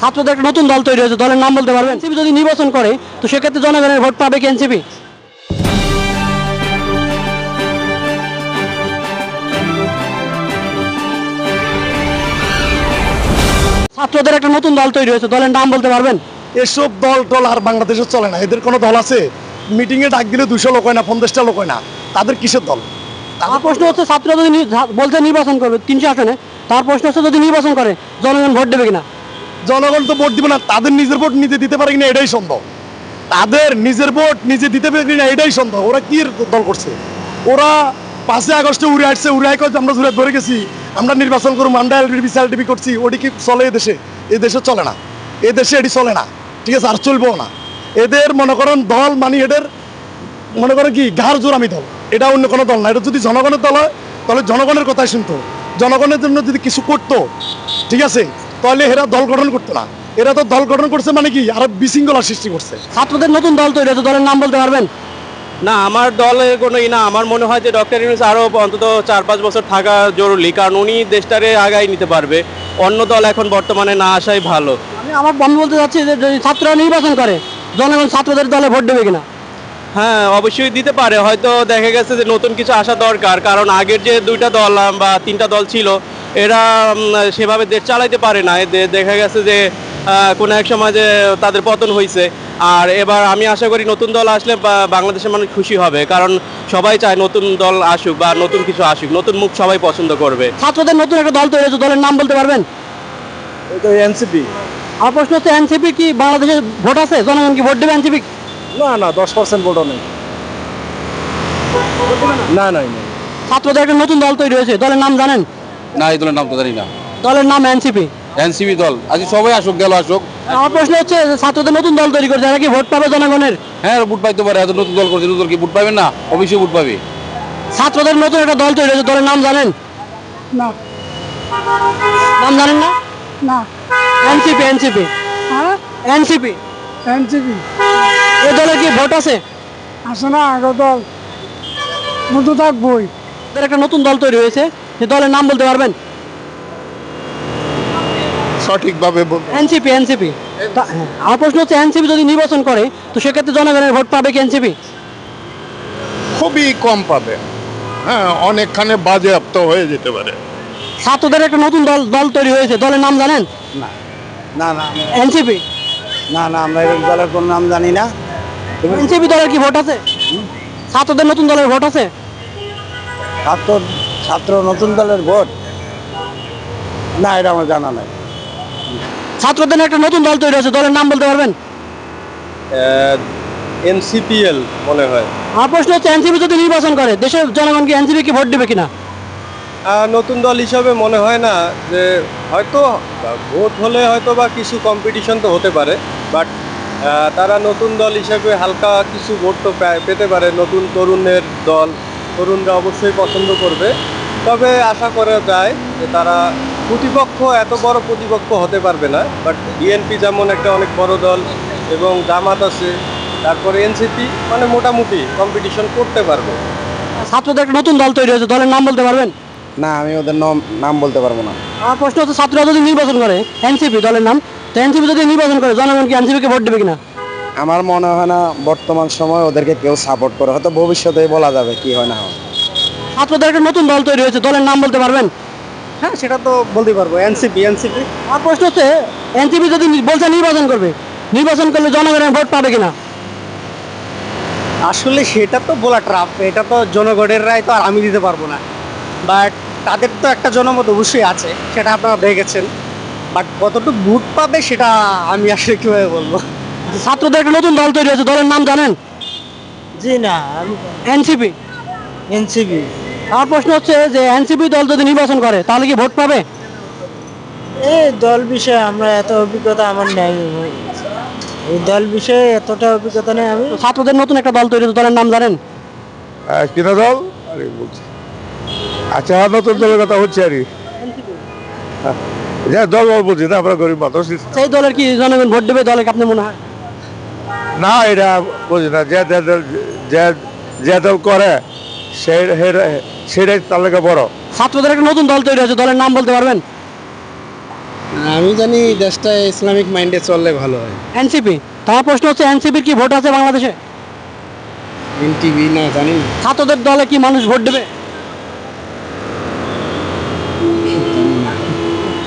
ছাত্রদের একটা নতুন দল তৈরি হয়েছে দলের নাম বলতে পারবেন। এনসিপি যদি নির্বাচন করে তো সেক্ষেত্রে জনগণের ভোট পাবে কি এনসিপি? ছাত্রদের একটা নতুন দল তৈরি হয়েছে দলের নাম বলতে পারবেন? এসব দল টল আর বাংলাদেশে চলে না। এদের কোনো দল আছে? মিটিংয়ে ডাক দিলে দুশো লোক হয় না পঞ্চাশটা লোক হয় না। তাদের কিসের দল? আমার প্রশ্ন হচ্ছে ছাত্ররা যদি বলছে নির্বাচন করবে তিনশো আসনে তার প্রশ্ন হচ্ছে যদি নির্বাচন করে জনগণ ভোট দেবে কিনা? জনগণ তো ভোট দিবে না, তাদের নিজের ভোট নিজে দিতে পারে কিনা এটাই সম্ভব তাদের নিজের ভোট নিজে দিতে পারে কিনা এটাই সম্ভব ওরা কি দল করছে? ওরা পাঁচই আগস্টে উড়ে আসছে, উড়ে আইকে আমরা জুড়ে ধরে গেছি, আমরা নির্বাচন করব, আমরা এলডিপি করছি, ওটি কি চলে এ দেশে চলে না। এ দেশে এটি চলে না। ঠিক আছে, আর চলবেও না। এদের মনে করেন দল মানে এদের, মনে করেন কি, ঘাড় জোরামি দল। এটা অন্য কোনো দল না। এটা যদি জনগণের দল হয়, তাহলে জনগণের কথাই শুনতো। জনগণের জন্য যদি কিছু করতো, ঠিক আছে তাহলে এরা দল গঠন করতো না। এরা তো দল গঠন করছে মানে কি? আরও বিশৃঙ্খলা সৃষ্টি করছে। ছাত্রদের নতুন দল তৈরি হয়েছে দলের নাম বলতে পারবেন? না আমার দলের কোনো ই না। আমার মনে হয় যে ডক্টর ইউনুস আরও অন্তত চার পাঁচ বছর থাকা জরুরি কারণ উনি দেশটারে আগাই নিতে পারবে। অন্য দল এখন বর্তমানে না আসাই ভালো। আমি আমার আমি বলতে চাচ্ছি যে যদি ছাত্ররা নির্বাচন করে জনগণ ছাত্রদের দলে ভোট দেবে কিনা? হ্যাঁ অবশ্যই দিতে পারে। হয়তো দেখা গেছে যে নতুন কিছু আসা দরকার কারণ আগের যে দুইটা দল বা তিনটা দল ছিল এরা সেভাবে দেশ চালাইতে পারে না। এদের দেখা গেছে যে কোনো এক সময় যে তাদের পতন হয়েছে আর এবার আমি আশা করি নতুন দল আসলে বা- বাংলাদেশের মানুষ খুশি হবে কারণ সবাই চায় নতুন দল আসুক বা নতুন কিছু আসুক নতুন মুখ সবাই পছন্দ করবে। ছাত্রদের নতুন একটা দল তৈরি হয়েছে দলের নাম বলতে পারবেন? এনসিপি। আমার প্রশ্ন হচ্ছে এনসিপি কি বাংলাদেশে ভোট আছে? জনগণ কি ভোট দেবে এনসিপি? না না দশ পার্সেন্ট ভোটও নেই। না নাই নাই ছাত্রদের একটা নতুন দল তৈরি হয়েছে দলের নাম জানেন? না এই দলের নাম তো জানি না। দলের নাম এনসিপি। এনসিবি দল। আজ সবাই আসুক গেল আসুক। আমার প্রশ্ন হচ্ছে ছাত্রদের নতুন দল তৈরি করছে এরা কি ভোট পাবে জনগণের? হ্যাঁ বুট পাইতে পারে এত নতুন দল করছে নতুন দল কি বুট পাবে না? অবশ্যই বুট পাবে। ছাত্রদের নতুন একটা দল তৈরি হয়েছে দলের নাম জানেন? না। নাম জানেন না? না। NCP NCP. হ্যাঁ? এনসিপি। এনসিপি। এই দলের কি ভোট আছে? আসে না আগত মতো থাকবই। এদের একটা নতুন দল তৈরি হয়েছে সেই দলের নাম বলতে পারবেন? সঠিকভাবে এনসিপি এনসিপি। আমার প্রশ্ন হচ্ছে এনসিপি যদি নির্বাচন করে তো সেক্ষেত্রে জনগণের ভোট পাবে কি এনসিপি? খুবই কম পাবে। হ্যাঁ অনেকখানে বাজেয়াপ্ত হয়ে যেতে পারে। ছাত্রদের একটা নতুন দল দল তৈরি হয়েছে দলের নাম জানেন? না না এনসিপি? না না আমরা এরকম দলের কোনো নাম জানি না। এনসিপি দলের কি ভোট আছে? ছাত্রদের নতুন দলের ভোট আছে? ছাত্র ছাত্র নতুন দলের ভোট? না এটা আমার জানা নাই। ছাত্রদের একটা নতুন দল তৈরি হয়েছে দলের নাম বলতে পারবেন? এনসিপিএল মনে হয়। আমার প্রশ্ন হচ্ছে এনসিপি যদি নির্বাচন করে দেশের জনগণ কি এনসিপি কি ভোট দেবে কিনা? নতুন দল হিসাবে মনে হয় না যে হয়তো ভোট হলে হয়তো বা কিছু কম্পিটিশন তো হতে পারে বাট তারা নতুন দল হিসেবে হালকা কিছু ভোট তো পেতে পারে নতুন তরুণের দল। তরুণরা অবশ্যই পছন্দ করবে। তবে আশা করা যায় যে তারা প্রতিপক্ষ এত বড় প্রতিপক্ষ হতে পারবে না। বাট বিএনপি যেমন একটা অনেক বড় দল এবং জামাত আছে তারপরে এনসিপি মানে মোটামুটি কম্পিটিশন করতে পারবে। ছাত্রদের একটা নতুন দল তৈরি হয়েছে দলের নাম বলতে পারবেন? না আমি ওদের নাম নাম বলতে পারব না। আমার প্রশ্ন হচ্ছে ছাত্ররা যদি নির্বাচন করে এনসিপি দলের নাম তো এনসিপি যদি নির্বাচন করে জনগণ কি এনসিপিকে ভোট দেবে কিনা? আমার মনে হয় না বর্তমান সময় ওদেরকে কেউ সাপোর্ট করে। হয়তো ভবিষ্যতেই বলা যাবে কি হয় না হয়। ছাত্রদের একটা নতুন দল তৈরি হয়েছে দলের নাম বলতে পারবেন? হ্যাঁ সেটা তো বলতে পারব এনসিপি এনসিপি। আমার প্রশ্ন হচ্ছে এনসিপি যদি বলছে নির্বাচন করবে নির্বাচন করলে জনগণের ভোট পাবে কিনা? আসলে সেটা তো বলা ট্রাপ এটা তো জনগণের রায় তো আর আমি দিতে পারব না। বাট তাদের তো একটা জনমত অবশ্যই আছে সেটা আপনারা দেখেছেন। বাট কতটুকু ভোট পাবে সেটা আমি আসলে কীভাবে বলব? ছাত্রদের একটা নতুন দল তৈরি হয়েছে দলের নাম জানেন? জি না এনসিপি। এনসিবি আমার প্রশ্ন হচ্ছে যে এনসিপি দল যদি নির্বাচন করে তাহলে কি ভোট পাবে? এই দল বিষয়ে আমরা এত অভিজ্ঞতা আমার নেই। এই দল বিষয়ে এতটা অভিজ্ঞতা নেই আমি। ছাত্রদের নতুন একটা দল তৈরি হয়েছে দলের নাম জানেন? কিনা দল? আরে বলছি। আচ্ছা নতুন দলের কথা হচ্ছে আর হ্যাঁ, যা দল না আমরা গরিব মানুষ। সেই দলের কি জনগণ ভোট দেবে দলের কি আপনার মনে হয়? না এটা বুঝি না যে দল দল করে সেই সেটাই তার লেগে বড়। ছাত্রদের একটা নতুন দল তৈরি হয়েছে দলের নাম বলতে পারবেন? আমি জানি দেশটা ইসলামিক মাইন্ডে চললে ভালো হয়। এনসিপি? তার প্রশ্ন হচ্ছে এনসিপির কি ভোট আছে বাংলাদেশে? টিভি না জানি ছাত্রদের দলে কি মানুষ ভোট দেবে?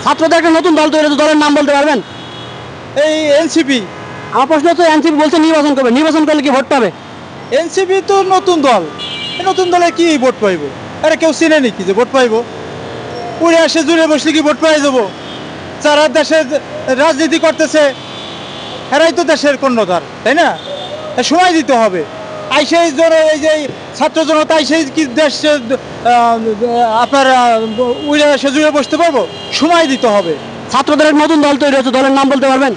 ছাত্রদের একটা নতুন দল তৈরি দলের নাম বলতে পারবেন? এই এনসিপি আমার প্রশ্ন হচ্ছে এনসিপি বলছে নির্বাচন করবে নির্বাচন করলে কি ভোট পাবে? এনসিপি তো নতুন দল। নতুন দলে কি ভোট পাইবো? আরে কেউ চিনে নাকি যে ভোট পাইবো? উড়ে আসে জুড়ে বসলে কি ভোট পাই যাব? যারা দেশের রাজনীতি করতেছে এরাই তো দেশের কর্ণধার তাই না? সময় দিতে হবে। আইসেই জন এই যে ছাত্র জনতা আইসেই কি দেশ আপনার উড়ে আসে বসতে পারব? সময় দিতে হবে। ছাত্রদের নতুন দল তৈরি হচ্ছে দলের নাম বলতে পারবেন?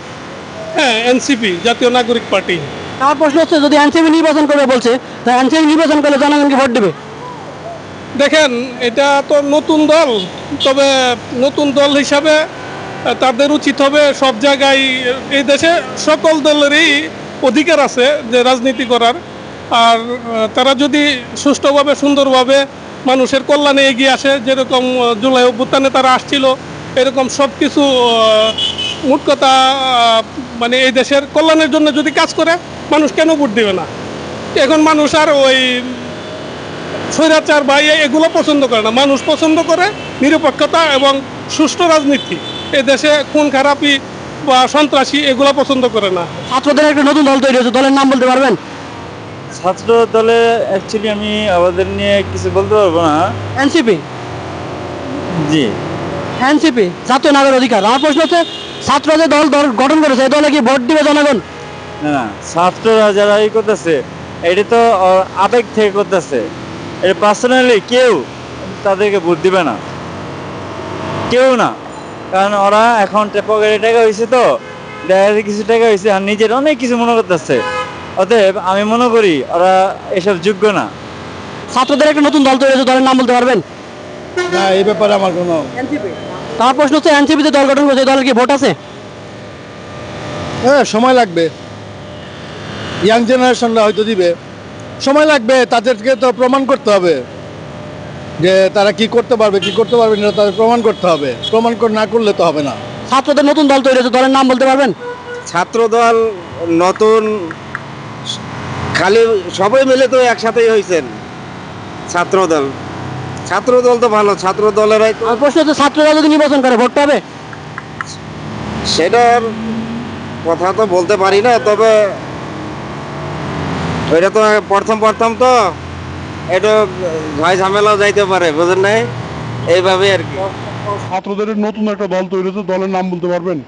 হ্যাঁ এনসিপি জাতীয় নাগরিক পার্টি। আমার প্রশ্ন হচ্ছে যদি এনসিপি নির্বাচন করবে বলছে তা এনসিপি নির্বাচন করলে জনগণকে ভোট দেবে? দেখেন এটা তো নতুন দল তবে নতুন দল হিসাবে তাদের উচিত হবে সব জায়গায় এই দেশে সকল দলেরই অধিকার আছে যে রাজনীতি করার। আর তারা যদি সুষ্ঠুভাবে, সুন্দরভাবে মানুষের কল্যাণে এগিয়ে আসে, যেরকম জুলাই অভ্যুত্থানে তারা আসছিল, এরকম সব কিছু মোট কথা মানে এই দেশের কল্যাণের জন্য যদি কাজ করে, মানুষ কেন ভোট দেবে না? এখন মানুষ আর ওই স্বৈরাচার বা এগুলো পছন্দ করে না। মানুষ পছন্দ করে নিরপেক্ষতা এবং সুষ্ঠু রাজনীতি। এ দেশে খুন, খারাপি বা সন্ত্রাসী এগুলো পছন্দ করে না। ছাত্রদের একটা নতুন দল তৈরি হয়েছে, দলের নাম বলতে পারবেন? ছাত্র দলে অ্যাকচুয়ালি আমি আমাদের নিয়ে কিছু বলতে পারব না। এনসিপি জি। এনসিপি জাতীয় নাগরিক অধিকার। আমার প্রশ্ন হচ্ছে ছাত্র যে দল দল গঠন করেছে এই দলে কি ভোট দিবে জনগণ? না না ছাত্ররা যারা ই করতেছে এটা তো আবেগ থেকে করতেছে। এটা পার্সোনালি কেউ তাদেরকে ভোট দিবে না। কেউ না। কারণ ওরা এখন পকেটে টাকা হয়েছে তো দেখা যাচ্ছে কিছু টাকা হয়েছে আর নিজের অনেক কিছু মনে করতেছে। অতএব আমি মনে করি ওরা এসব যোগ্য না। ছাত্রদের একটা নতুন দল তৈরি হয়েছে দলের নাম বলতে পারবেন? না এই ব্যাপারে আমার কোনো তার প্রশ্ন হচ্ছে এনসিপি যে দল গঠন করেছে দলের কি ভোট আছে? হ্যাঁ সময় লাগবে। ইয়াং জেনারেশনরা হয়তো দিবে। সময় লাগবে তাদেরকে তো প্রমাণ করতে হবে। যে তারা কি করতে পারবে কি করতে পারবে না তাদের প্রমাণ করতে হবে। প্রমাণ কর- না করলে তো হবে না। ছাত্রদের নতুন দল তৈরি হয়েছে দলের নাম বলতে পারবেন? ছাত্রদল নতুন খালি সবাই মিলে তো একসাথেই হয়েছেন ছাত্রদল। ছাত্রদল তো ভালো ছাত্র দলেরাই তো আমার প্রশ্ন হচ্ছে ছাত্ররা যদি নির্বাচন করে ভোট পাবে? সেটার কথা তো বলতে পারি না তবে ওইটা তো প্রথম প্রথম তো এটা ঝামেলাও যাইতে পারে বুঝেন নাই? এইভাবে আর কি। ছাত্রদের নতুন একটা দল তৈরি হয়েছে দলের নাম বলতে পারবেন?